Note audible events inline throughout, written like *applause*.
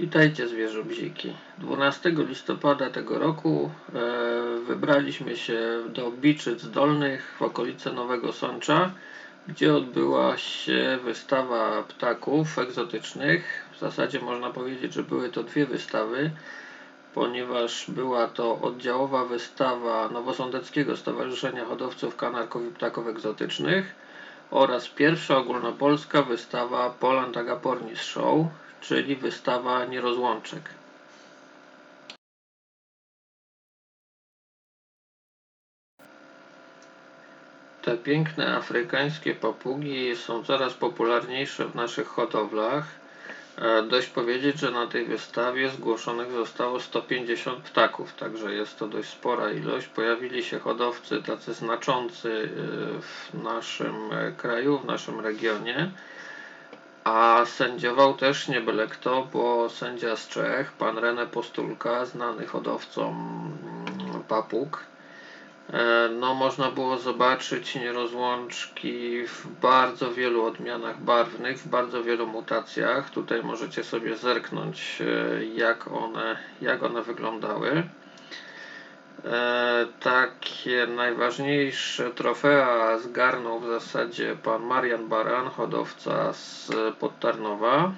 Witajcie zwierzobziki. 12 listopada tego roku e, wybraliśmy się do Biczyc Dolnych w okolice Nowego Sącza, gdzie odbyła się wystawa ptaków egzotycznych. W zasadzie można powiedzieć, że były to dwie wystawy, ponieważ była to oddziałowa wystawa Nowosądeckiego Stowarzyszenia Hodowców Kanarków i Ptaków Egzotycznych oraz pierwsza ogólnopolska wystawa Poland Agapornis Show, czyli wystawa nierozłączek. Te piękne afrykańskie papugi są coraz popularniejsze w naszych hodowlach. E, Dość powiedzieć, że na tej wystawie zgłoszonych zostało 150 ptaków, także jest to dość spora ilość. Pojawili się hodowcy tacy znaczący e, w naszym e, kraju, w naszym regionie. A sędziował też nie byle kto, bo sędzia z Czech, pan René Postulka, znany hodowcom mm, papug. E, No, można było zobaczyć nierozłączki w bardzo wielu odmianach barwnych, w bardzo wielu mutacjach. Tutaj możecie sobie zerknąć, e, jak one, jak one wyglądały. E, takie najważniejsze trofea zgarnął w zasadzie pan Marian Baran, hodowca z Podtarnowa,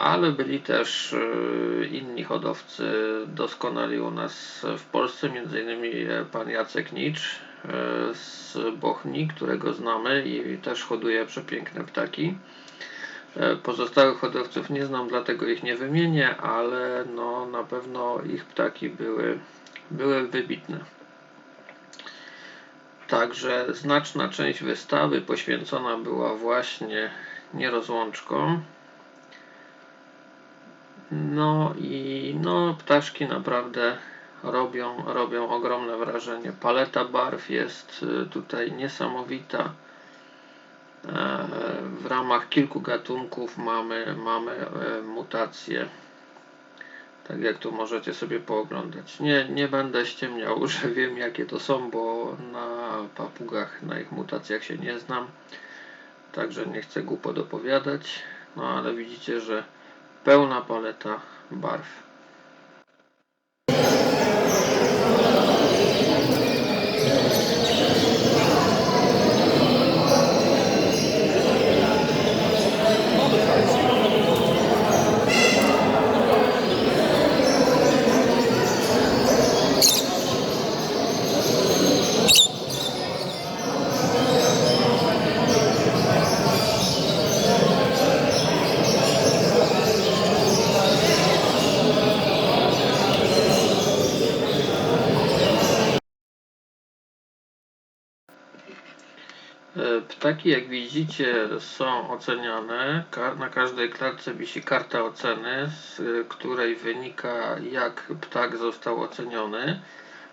ale byli też e, inni hodowcy doskonali u nas w Polsce, m.in. pan Jacek Nicz e, z Bochni, którego znamy i też hoduje przepiękne ptaki. E, Pozostałych hodowców nie znam, dlatego ich nie wymienię, ale no, na pewno ich ptaki były, były wybitne. Także znaczna część wystawy poświęcona była właśnie nierozłączkom. No i no, ptaszki naprawdę robią, robią ogromne wrażenie. Paleta barw jest y, tutaj niesamowita. E, W ramach kilku gatunków mamy, mamy e, mutacje. Tak jak tu możecie sobie pooglądać. Nie, nie będę ściemniał, *laughs* że wiem jakie to są, bo na papugach, na ich mutacjach się nie znam. Także nie chcę głupot opowiadać. No ale widzicie, że pełna paleta barw. Ptaki, jak widzicie, są oceniane. Na każdej klatce wisi karta oceny, z y, której wynika, jak ptak został oceniony.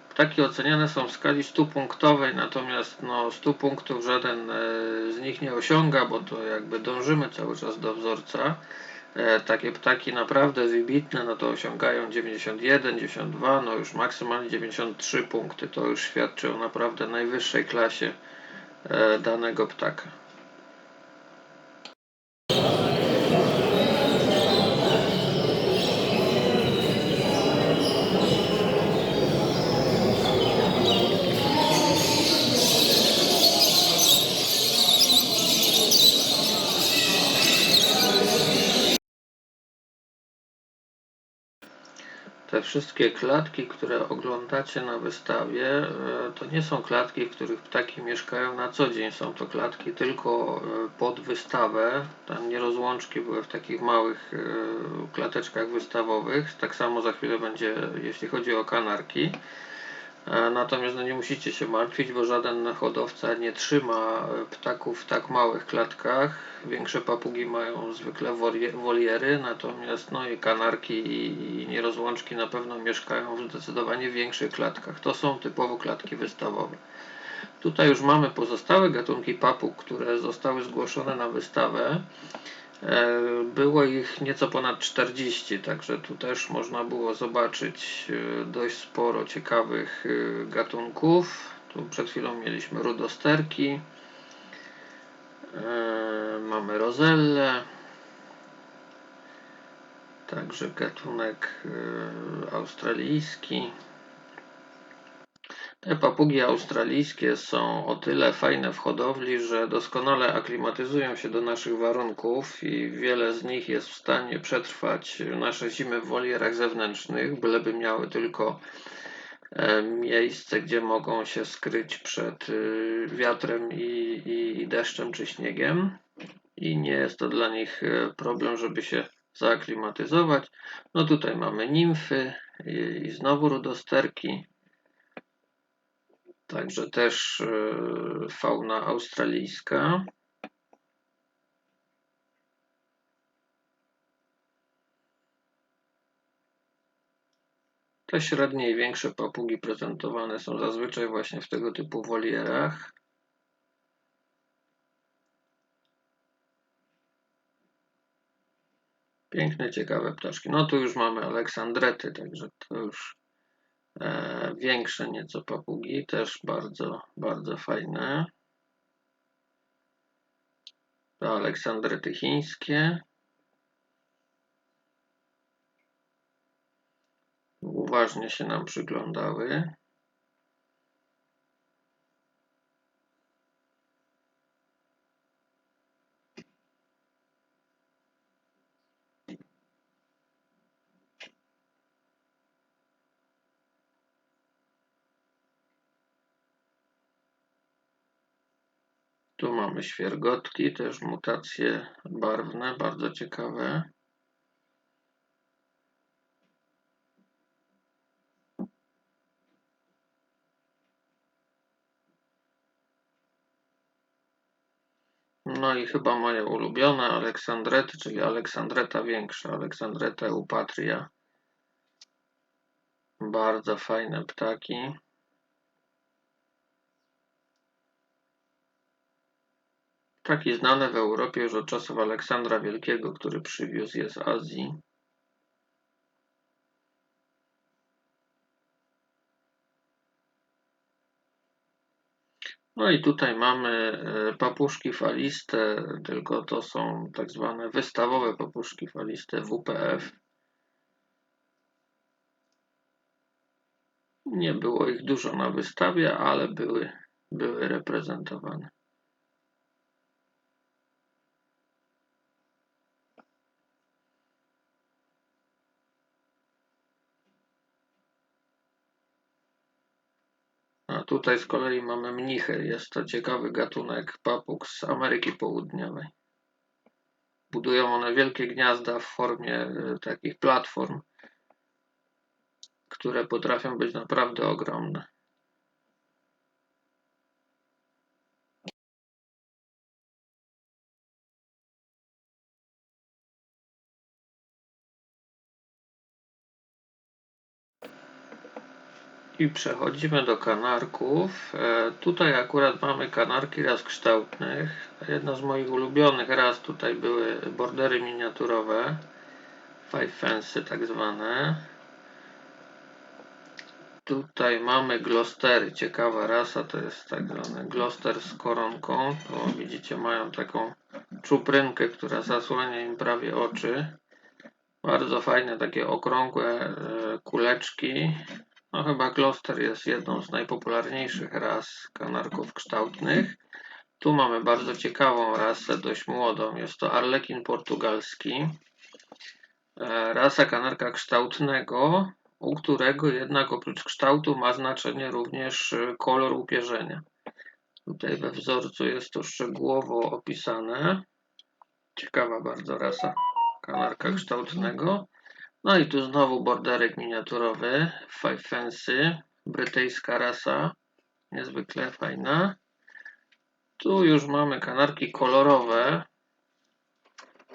Ptaki oceniane są w skali 100-punktowej, natomiast no, 100 punktów żaden e, z nich nie osiąga, bo to jakby dążymy cały czas do wzorca. E, Takie ptaki naprawdę wybitne, no to osiągają 91, 92, no już maksymalnie 93 punkty. To już świadczy o naprawdę najwyższej klasie e, danego ptaka. Wszystkie klatki, które oglądacie na wystawie, e, to nie są klatki, w których ptaki mieszkają na co dzień. Są to klatki tylko e, pod wystawę. Tam nierozłączki były w takich małych e, klateczkach wystawowych. Tak samo za chwilę będzie, jeśli chodzi o kanarki. E, Natomiast no nie musicie się martwić, bo żaden hodowca nie trzyma ptaków w tak małych klatkach. Większe papugi mają zwykle wolie- woliery, natomiast no i kanarki i nierozłączki na pewno mieszkają w zdecydowanie większych klatkach. To są typowo klatki wystawowe. Tutaj już mamy pozostałe gatunki papug, które zostały zgłoszone na wystawę. E, Było ich nieco ponad 40, także tu też można było zobaczyć e, dość sporo ciekawych e, gatunków. Tu przed chwilą mieliśmy rudosterki, mamy rozelle, także gatunek australijski. Te papugi australijskie są o tyle fajne w hodowli, że doskonale aklimatyzują się do naszych warunków i wiele z nich jest w stanie przetrwać nasze zimy w wolierach zewnętrznych, byleby miały tylko e, miejsce, gdzie mogą się skryć przed y, wiatrem i, i deszczem czy śniegiem. I nie jest to dla nich e, problem, żeby się zaaklimatyzować. No tutaj mamy nimfy i, i znowu rudosterki. Także też e, fauna australijska. Te średnie i większe papugi prezentowane są zazwyczaj właśnie w tego typu wolierach. Piękne, ciekawe ptaszki. No tu już mamy aleksandrety, także to już większe nieco papugi, też bardzo, bardzo fajne. To aleksandrety chińskie. Uważnie się nam przyglądały. Tu mamy świergotki, też mutacje barwne, bardzo ciekawe. No i chyba moje ulubione Aleksandrety, czyli Aleksandreta większa, Aleksandreta eupatria. Bardzo fajne ptaki. Ptaki znane w Europie już od czasów Aleksandra Wielkiego, który przywiózł je z Azji. No i tutaj mamy e, papuszki faliste, tylko to są tak zwane wystawowe papuszki faliste WPF. Nie było ich dużo na wystawie, ale były, były reprezentowane. Tutaj z kolei mamy mnichy. Jest to ciekawy gatunek papug z Ameryki Południowej. Budują one wielkie gniazda w formie e, takich platform, które potrafią być naprawdę ogromne. I przechodzimy do kanarków. E, tutaj akurat mamy kanarki ras kształtnych. Jedna z moich ulubionych ras tutaj były bordery miniaturowe. Five fence tak zwane. Tutaj mamy glostery. Ciekawa rasa to jest tak zwany gloster z koronką. To widzicie mają taką czuprynkę, która zasłania im prawie oczy. Bardzo fajne takie okrągłe e, kuleczki no chyba Gloucester jest jedną z najpopularniejszych ras kanarków kształtnych. Tu mamy bardzo ciekawą rasę, dość młodą. Jest to arlekin portugalski. E, rasa kanarka kształtnego, u którego jednak oprócz kształtu ma znaczenie również e, kolor upierzenia. Tutaj we wzorcu jest to szczegółowo opisane. Ciekawa bardzo rasa kanarka kształtnego. No i tu znowu borderek miniaturowy, Five Fancy, brytyjska rasa, niezwykle fajna. Tu już mamy kanarki kolorowe.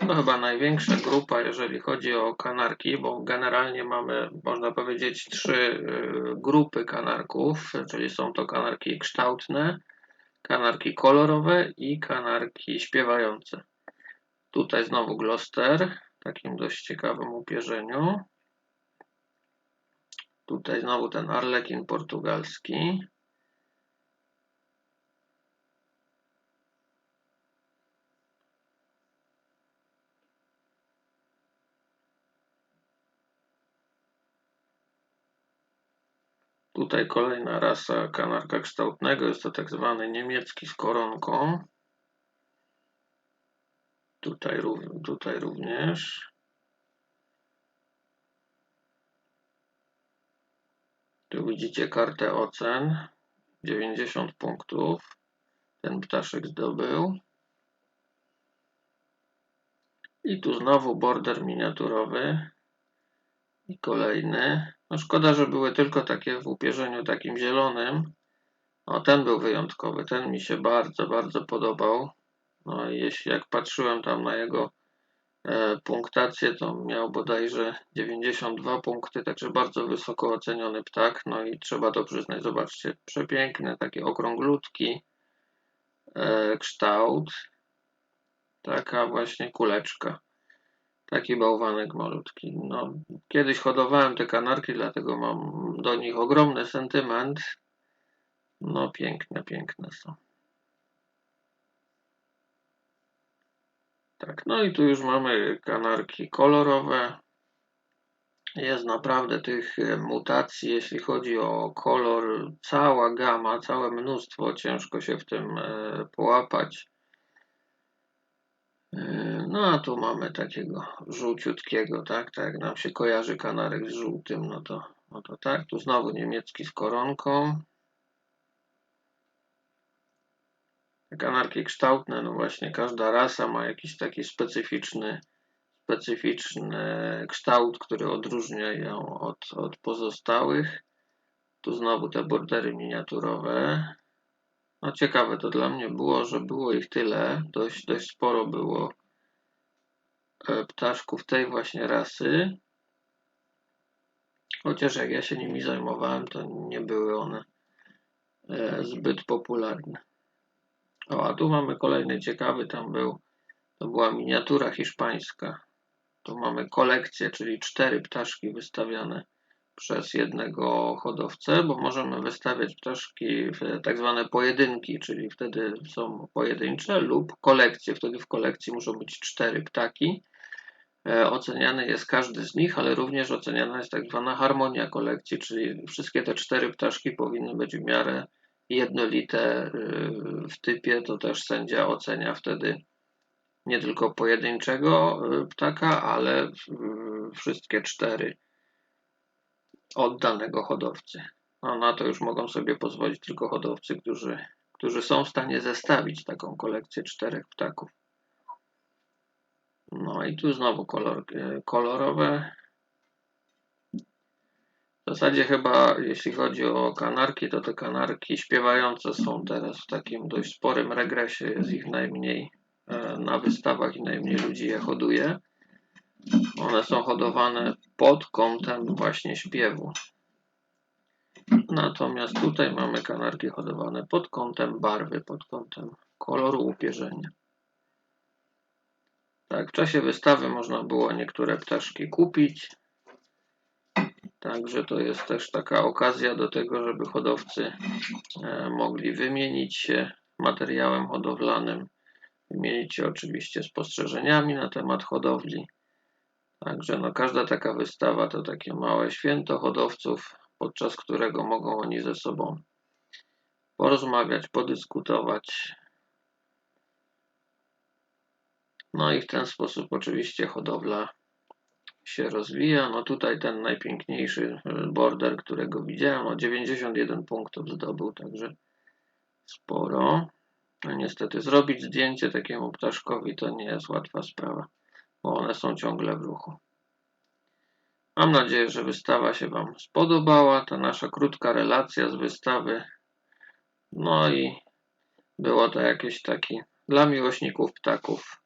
To chyba największa grupa, jeżeli chodzi o kanarki, bo generalnie mamy, można powiedzieć, trzy y, grupy kanarków, czyli są to kanarki kształtne, kanarki kolorowe i kanarki śpiewające. Tutaj znowu Gloucester, takim dość ciekawym upierzeniu. Tutaj znowu ten arlekin portugalski. Tutaj kolejna rasa kanarka kształtnego, jest to tak zwany niemiecki z koronką. Tutaj, tutaj również. Tu widzicie kartę ocen. 90 punktów ten ptaszek zdobył. I tu znowu border miniaturowy. I kolejny. No szkoda, że były tylko takie w upierzeniu takim zielonym. O, ten był wyjątkowy. Ten mi się bardzo, bardzo podobał. No jeśli jak patrzyłem tam na jego e, punktację, to miał bodajże 92 punkty, także bardzo wysoko oceniony ptak. No i trzeba to przyznać, zobaczcie, przepiękne, takie okrąglutki e, kształt. Taka właśnie kuleczka. Taki bałwanek malutki. No, kiedyś hodowałem te kanarki, dlatego mam do nich ogromny sentyment. No, piękne, piękne są. Tak, no i tu już mamy kanarki kolorowe. Jest naprawdę tych mutacji, jeśli chodzi o kolor, cała gama, całe mnóstwo. Ciężko się w tym e, połapać. E, no a tu mamy takiego żółciutkiego, tak, tak jak nam się kojarzy kanarek z żółtym, no to, no to tak, tu znowu niemiecki z koronką. Te kanarki kształtne, no właśnie każda rasa ma jakiś taki specyficzny, specyficzny kształt, który odróżnia ją od, od pozostałych. Tu znowu te bordery miniaturowe. No ciekawe to dla mnie było, że było ich tyle, dość, dość sporo było e, ptaszków tej właśnie rasy. Chociaż jak ja się nimi zajmowałem, to nie były one e, zbyt popularne. O, a tu mamy kolejny ciekawy, tam był, to była miniatura hiszpańska. Tu mamy kolekcję, czyli cztery ptaszki wystawiane przez jednego hodowcę, bo możemy wystawiać ptaszki w tak zwane pojedynki, czyli wtedy są pojedyncze lub kolekcje. Wtedy w kolekcji muszą być cztery ptaki. E, oceniany jest każdy z nich, ale również oceniana jest tak zwana harmonia kolekcji, czyli wszystkie te cztery ptaszki powinny być w miarę jednolite y, w typie. To też sędzia ocenia wtedy nie tylko pojedynczego y, ptaka, ale y, wszystkie cztery od danego hodowcy. No, na to już mogą sobie pozwolić tylko hodowcy, którzy, którzy są w stanie zestawić taką kolekcję czterech ptaków. No i tu znowu kolor, kolorowe. W zasadzie chyba, jeśli chodzi o kanarki, to te kanarki śpiewające są teraz w takim dość sporym regresie. Jest ich najmniej e, na wystawach i najmniej ludzi je hoduje. One są hodowane pod kątem właśnie śpiewu. Natomiast tutaj mamy kanarki hodowane pod kątem barwy, pod kątem koloru upierzenia. Tak, w czasie wystawy można było niektóre ptaszki kupić. Także to jest też taka okazja do tego, żeby hodowcy e, mogli wymienić się materiałem hodowlanym, wymienić się oczywiście spostrzeżeniami na temat hodowli. Także no, każda taka wystawa to takie małe święto hodowców, podczas którego mogą oni ze sobą porozmawiać, podyskutować. No i w ten sposób oczywiście hodowla się rozwija. No tutaj ten najpiękniejszy border, którego widziałem, o 91 punktów zdobył, także sporo. No niestety zrobić zdjęcie takiemu ptaszkowi to nie jest łatwa sprawa bo one są ciągle w ruchu. Mam nadzieję, że wystawa się Wam spodobała. Ta nasza krótka relacja z wystawy. No i było to jakiś taki dla miłośników ptaków